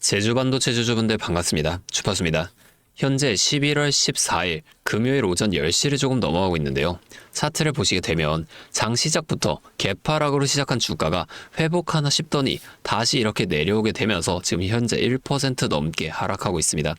제주반도체 주주분들 반갑습니다. 주파수입니다. 현재 11월 14일 금요일 오전 10시를 조금 넘어가고 있는데요. 차트를 보시게 되면 장 시작부터 개파락으로 시작한 주가가 회복하나 싶더니 다시 이렇게 내려오게 되면서 지금 현재 1% 넘게 하락하고 있습니다.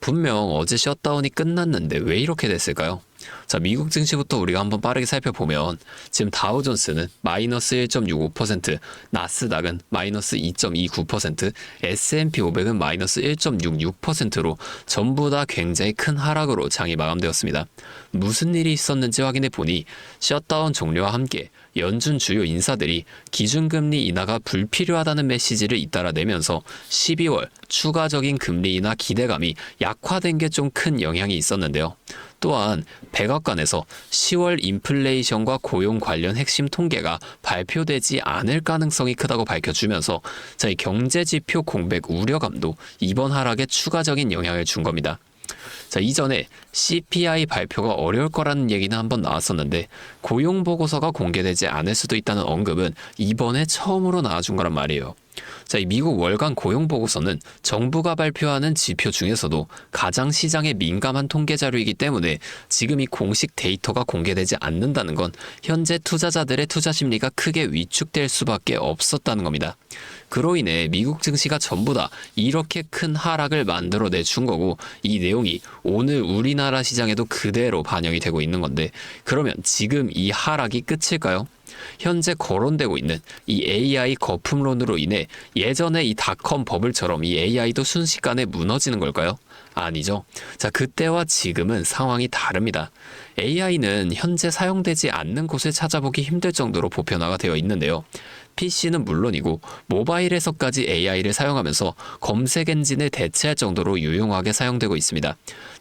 분명 어제 셧다운이 끝났는데 왜 이렇게 됐을까요? 자, 미국 증시부터 우리가 한번 빠르게 살펴보면 지금 다우존스는 마이너스 1.65%, 나스닥은 마이너스 2.29%, S&P 500은 마이너스 1.66%로 전부 다 굉장히 큰 하락으로 장이 마감되었습니다. 무슨 일이 있었는지 확인해 보니 셧다운 종료와 함께 연준 주요 인사들이 기준금리 인하가 불필요하다는 메시지를 잇따라 내면서 12월 추가적인 금리 인하 기대감이 약화된 게 좀 큰 영향이 있었는데요. 또한 백악관에서 10월 인플레이션과 고용 관련 핵심 통계가 발표되지 않을 가능성이 크다고 밝혀주면서 저희 경제 지표 공백 우려감도 이번 하락에 추가적인 영향을 준 겁니다. 자, 이전에 CPI 발표가 어려울 거라는 얘기는 한번 나왔었는데 고용 보고서가 공개되지 않을 수도 있다는 언급은 이번에 처음으로 나와준 거란 말이에요. 자, 이 미국 월간 고용 보고서는 정부가 발표하는 지표 중에서도 가장 시장에 민감한 통계 자료이기 때문에 지금 이 공식 데이터가 공개되지 않는다는 건 현재 투자자들의 투자 심리가 크게 위축될 수밖에 없었다는 겁니다. 그로 인해 미국 증시가 전부 다 이렇게 큰 하락을 만들어내 준 거고 이 내용이 오늘 우리나라 시장에도 그대로 반영이 되고 있는 건데 그러면 지금 이 하락이 끝일까요? 현재 거론되고 있는 이 AI 거품론으로 인해 예전에 이 닷컴 버블처럼 이 AI도 순식간에 무너지는 걸까요? 아니죠. 자, 그때와 지금은 상황이 다릅니다. AI는 현재 사용되지 않는 곳을 찾아보기 힘들 정도로 보편화가 되어 있는데요. PC는 물론이고 모바일에서까지 AI를 사용하면서 검색 엔진을 대체할 정도로 유용하게 사용되고 있습니다.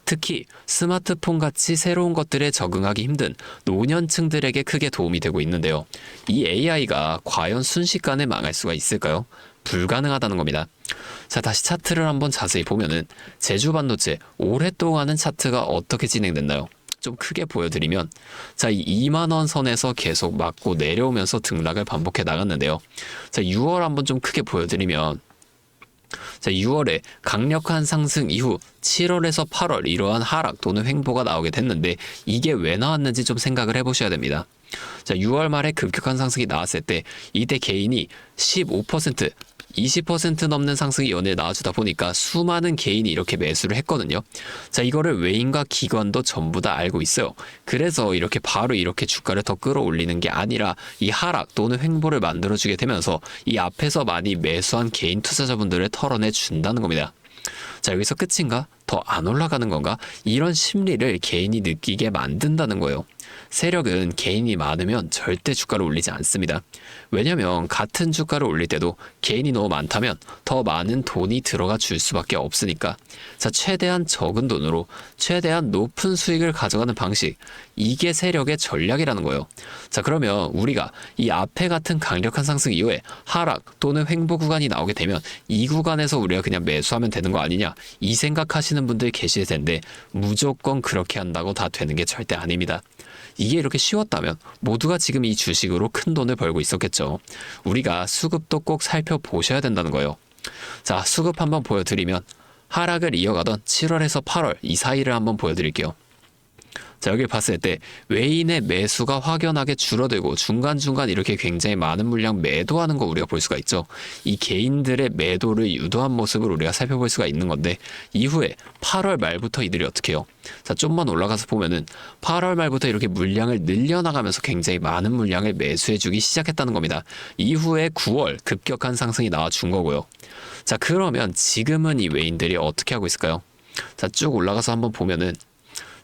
특히 스마트폰 같이 새로운 것들에 적응하기 힘든 노년층들에게 크게 도움이 되고 있는데요. 이 AI가 과연 순식간에 망할 수가 있을까요? 불가능하다는 겁니다. 자, 다시 차트를 한번 자세히 보면은 제주 반도체 오랫동안은 차트가 어떻게 진행됐나요? 좀 크게 보여드리면 자, 이 2만 원 선에서 계속 맞고 내려오면서 등락을 반복해 나갔는데요. 자, 6월 한번 좀 크게 보여드리면 자, 6월에 강력한 상승 이후 7월에서 8월 이러한 하락 또는 횡보가 나오게 됐는데 이게 왜 나왔는지 좀 생각을 해보셔야 됩니다. 자, 6월 말에 급격한 상승이 나왔을 때 이때 개인이 15% 20% 넘는 상승이 연일 나와주다 보니까 수많은 개인이 이렇게 매수를 했거든요. 자, 이거를 외인과 기관도 전부 다 알고 있어요. 그래서 이렇게 바로 이렇게 주가를 더 끌어올리는 게 아니라 이 하락 또는 횡보를 만들어주게 되면서 이 앞에서 많이 매수한 개인 투자자분들을 털어내 준다는 겁니다. 자, 여기서 끝인가? 더 안 올라가는 건가? 이런 심리를 개인이 느끼게 만든다는 거예요. 세력은 개인이 많으면 절대 주가를 올리지 않습니다. 왜냐면 같은 주가를 올릴 때도 개인이 너무 많다면 더 많은 돈이 들어가 줄 수밖에 없으니까. 자, 최대한 적은 돈으로 최대한 높은 수익을 가져가는 방식. 이게 세력의 전략이라는 거예요. 자, 그러면 우리가 이 앞에 같은 강력한 상승 이후에 하락 또는 횡보 구간이 나오게 되면 이 구간에서 우리가 그냥 매수하면 되는 거 아니냐? 이 생각하시는 분들 계실 텐데 무조건 그렇게 한다고 다 되는 게 절대 아닙니다. 이게 이렇게 쉬웠다면 모두가 지금 이 주식으로 큰 돈을 벌고 있었겠죠. 우리가 수급도 꼭 살펴보셔야 된다는 거예요. 자, 수급 한번 보여드리면 하락을 이어가던 7월에서 8월 이 사이를 한번 보여드릴게요. 자, 여기 봤을 때 외인의 매수가 확연하게 줄어들고 중간중간 이렇게 굉장히 많은 물량 매도하는 거 우리가 볼 수가 있죠. 이 개인들의 매도를 유도한 모습을 우리가 살펴볼 수가 있는 건데 이후에 8월 말부터 이들이 어떻게 해요? 자, 좀만 올라가서 보면은 8월 말부터 이렇게 물량을 늘려나가면서 굉장히 많은 물량을 매수해주기 시작했다는 겁니다. 이후에 9월 급격한 상승이 나와 준 거고요. 자, 그러면 지금은 이 외인들이 어떻게 하고 있을까요? 자, 쭉 올라가서 한번 보면은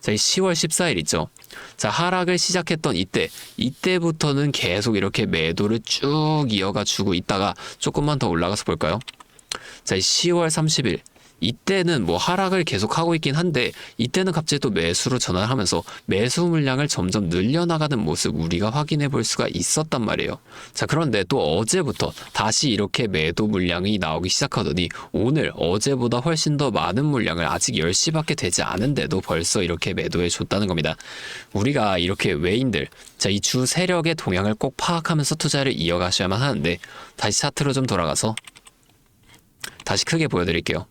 자, 이 10월 14일 있죠. 자, 하락을 시작했던 이때, 이때부터는 계속 이렇게 매도를 쭉 이어가 주고 있다가 조금만 더 올라가서 볼까요? 자, 이 10월 30일. 이때는 뭐 하락을 계속 하고 있긴 한데 이때는 갑자기 또 매수로 전환을 하면서 매수 물량을 점점 늘려나가는 모습 우리가 확인해 볼 수가 있었단 말이에요. 자, 그런데 또 어제부터 다시 이렇게 매도 물량이 나오기 시작하더니 오늘 어제보다 훨씬 더 많은 물량을 아직 10시밖에 되지 않은데도 벌써 이렇게 매도해 줬다는 겁니다. 우리가 이렇게 외인들 자, 이 주 세력의 동향을 꼭 파악하면서 투자를 이어가셔야만 하는데 다시 차트로 좀 돌아가서 다시 크게 보여드릴게요.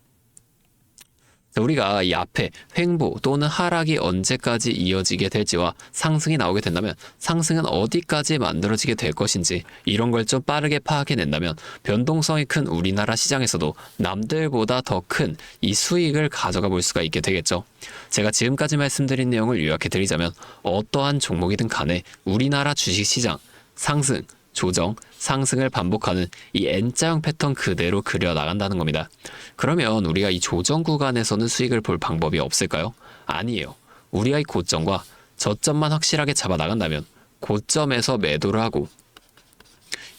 자, 우리가 이 앞에 횡보 또는 하락이 언제까지 이어지게 될지와 상승이 나오게 된다면 상승은 어디까지 만들어지게 될 것인지 이런 걸 좀 빠르게 파악해낸다면 변동성이 큰 우리나라 시장에서도 남들보다 더 큰 이 수익을 가져가 볼 수가 있게 되겠죠. 제가 지금까지 말씀드린 내용을 요약해 드리자면 어떠한 종목이든 간에 우리나라 주식시장 상승, 조정, 상승을 반복하는 이 N자형 패턴 그대로 그려 나간다는 겁니다. 그러면 우리가 이 조정 구간에서는 수익을 볼 방법이 없을까요? 아니에요. 우리가 이 고점과 저점만 확실하게 잡아 나간다면 고점에서 매도를 하고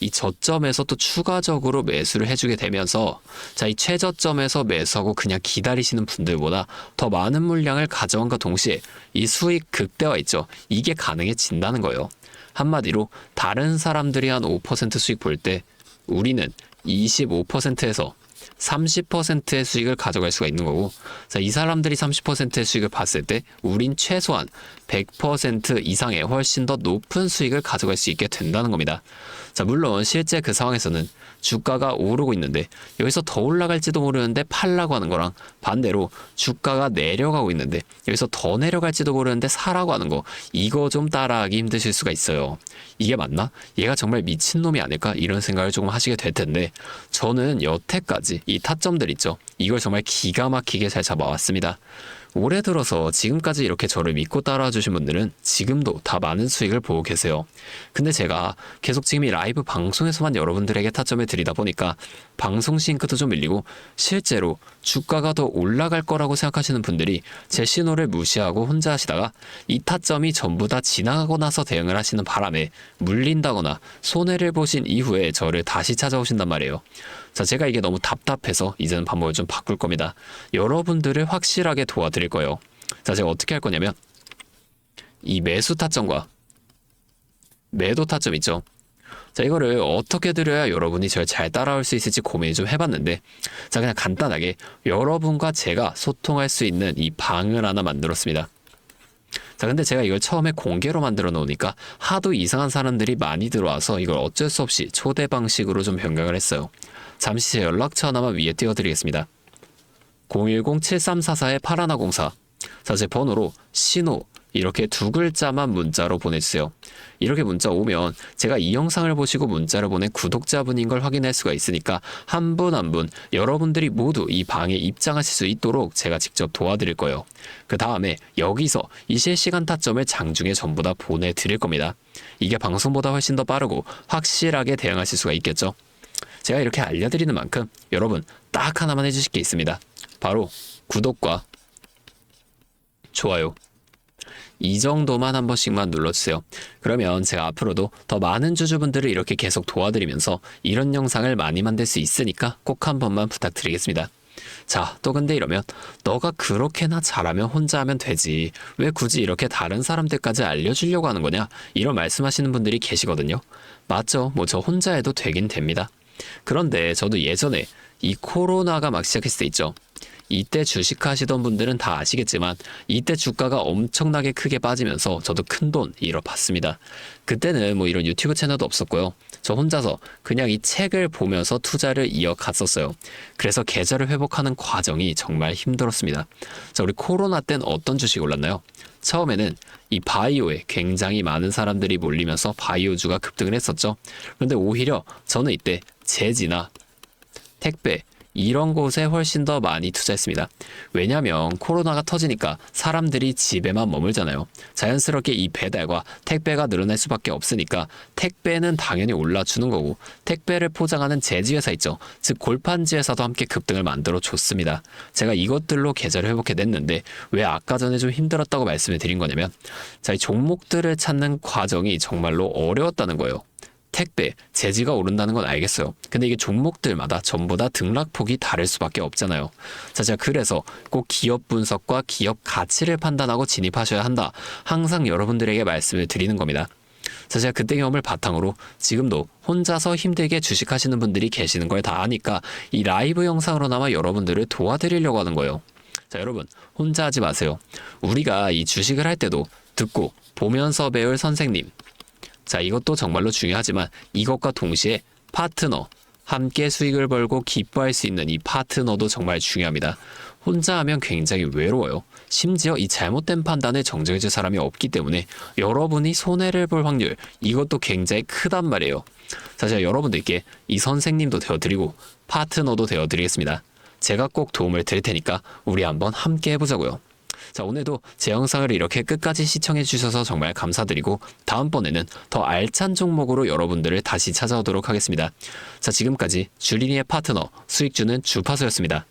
이 저점에서 또 추가적으로 매수를 해주게 되면서 자 이 최저점에서 매수하고 그냥 기다리시는 분들보다 더 많은 물량을 가져온과 동시에 이 수익 극대화 있죠? 이게 가능해진다는 거예요. 한마디로 다른 사람들이 한 5% 수익 볼 때 우리는 25%에서 30%의 수익을 가져갈 수가 있는 거고 자, 이 사람들이 30%의 수익을 봤을 때 우린 최소한 100% 이상의 훨씬 더 높은 수익을 가져갈 수 있게 된다는 겁니다. 자, 물론 실제 그 상황에서는 주가가 오르고 있는데 여기서 더 올라갈지도 모르는데 팔라고 하는 거랑 반대로 주가가 내려가고 있는데 여기서 더 내려갈지도 모르는데 사라고 하는 거 이거 좀 따라하기 힘드실 수가 있어요. 이게 맞나? 얘가 정말 미친놈이 아닐까? 이런 생각을 조금 하시게 될 텐데 저는 여태까지 이 타점들 있죠. 이걸 정말 기가 막히게 잘 잡아왔습니다. 올해 들어서 지금까지 이렇게 저를 믿고 따라와 주신 분들은 지금도 다 많은 수익을 보고 계세요. 근데 제가 계속 지금 이 라이브 방송에서만 여러분들에게 타점을 드리다 보니까 방송 싱크도 좀 밀리고 실제로 주가가 더 올라갈 거라고 생각하시는 분들이 제 신호를 무시하고 혼자 하시다가 이 타점이 전부 다 지나가고 나서 대응을 하시는 바람에 물린다거나 손해를 보신 이후에 저를 다시 찾아오신단 말이에요. 자, 제가 이게 너무 답답해서 이제는 방법을 좀 바꿀 겁니다. 여러분들을 확실하게 도와드릴 거예요. 자, 제가 어떻게 할 거냐면 이 매수 타점과 매도 타점 있죠. 자, 이거를 어떻게 드려야 여러분이 저를 잘 따라올 수 있을지 고민을 좀 해봤는데, 자, 그냥 간단하게 여러분과 제가 소통할 수 있는 이 방을 하나 만들었습니다. 자, 근데 제가 이걸 처음에 공개로 만들어 놓으니까 하도 이상한 사람들이 많이 들어와서 이걸 어쩔 수 없이 초대 방식으로 좀 변경을 했어요. 잠시 제 연락처 하나만 위에 띄워드리겠습니다. 010-7344-8104 자, 제 번호로 신호 이렇게 두 글자만 문자로 보내주세요. 이렇게 문자 오면 제가 이 영상을 보시고 문자를 보낸 구독자분인 걸 확인할 수가 있으니까 한분 한 분 여러분들이 모두 이 방에 입장하실 수 있도록 제가 직접 도와드릴 거예요. 그 다음에 여기서 이 실시간 타점을 장중에 전부 다 보내드릴 겁니다. 이게 방송보다 훨씬 더 빠르고 확실하게 대응하실 수가 있겠죠. 제가 이렇게 알려드리는 만큼 여러분 딱 하나만 해주실 게 있습니다. 바로 구독과 좋아요. 이 정도만 한 번씩만 눌러주세요. 그러면 제가 앞으로도 더 많은 주주분들을 이렇게 계속 도와드리면서 이런 영상을 많이 만들 수 있으니까 꼭 한 번만 부탁드리겠습니다. 자, 또 근데 이러면 너가 그렇게나 잘하면 혼자 하면 되지. 왜 굳이 이렇게 다른 사람들까지 알려주려고 하는 거냐? 이런 말씀하시는 분들이 계시거든요. 맞죠. 뭐 저 혼자 해도 되긴 됩니다. 그런데 저도 예전에 이 코로나가 막 시작했을 때 있죠. 이때 주식하시던 분들은 다 아시겠지만 이때 주가가 엄청나게 크게 빠지면서 저도 큰 돈 잃어봤습니다. 그때는 뭐 이런 유튜브 채널도 없었고요. 저 혼자서 그냥 이 책을 보면서 투자를 이어갔었어요. 그래서 계좌를 회복하는 과정이 정말 힘들었습니다. 자, 우리 코로나 때는 어떤 주식이 올랐나요? 처음에는 이 바이오에 굉장히 많은 사람들이 몰리면서 바이오주가 급등을 했었죠. 그런데 오히려 저는 이때 제지나 택배 이런 곳에 훨씬 더 많이 투자했습니다. 왜냐하면 코로나가 터지니까 사람들이 집에만 머물잖아요. 자연스럽게 이 배달과 택배가 늘어날 수밖에 없으니까 택배는 당연히 올라주는 거고 택배를 포장하는 제지회사 있죠. 즉 골판지회사도 함께 급등을 만들어 줬습니다. 제가 이것들로 계좌를 회복해 냈는데 왜 아까 전에 좀 힘들었다고 말씀을 드린 거냐면 자, 이 종목들을 찾는 과정이 정말로 어려웠다는 거예요. 택배, 재지가 오른다는 건 알겠어요. 근데 이게 종목들마다 전부 다 등락폭이 다를 수밖에 없잖아요. 자, 제가 그래서 꼭 기업 분석과 기업 가치를 판단하고 진입하셔야 한다. 항상 여러분들에게 말씀을 드리는 겁니다. 자, 제가 그때 경험을 바탕으로 지금도 혼자서 힘들게 주식하시는 분들이 계시는 걸 다 아니까 이 라이브 영상으로나마 여러분들을 도와드리려고 하는 거예요. 자, 여러분, 혼자 하지 마세요. 우리가 이 주식을 할 때도 듣고 보면서 배울 선생님, 자, 이것도 정말로 중요하지만 이것과 동시에 파트너, 함께 수익을 벌고 기뻐할 수 있는 이 파트너도 정말 중요합니다. 혼자 하면 굉장히 외로워요. 심지어 이 잘못된 판단에 정정해줄 사람이 없기 때문에 여러분이 손해를 볼 확률 이것도 굉장히 크단 말이에요. 사실 여러분들께 이 선생님도 되어드리고 파트너도 되어드리겠습니다. 제가 꼭 도움을 드릴 테니까 우리 한번 함께 해보자고요. 자, 오늘도 제 영상을 이렇게 끝까지 시청해 주셔서 정말 감사드리고 다음번에는 더 알찬 종목으로 여러분들을 다시 찾아오도록 하겠습니다. 자, 지금까지 주린이의 파트너 수익주는 주파수였습니다.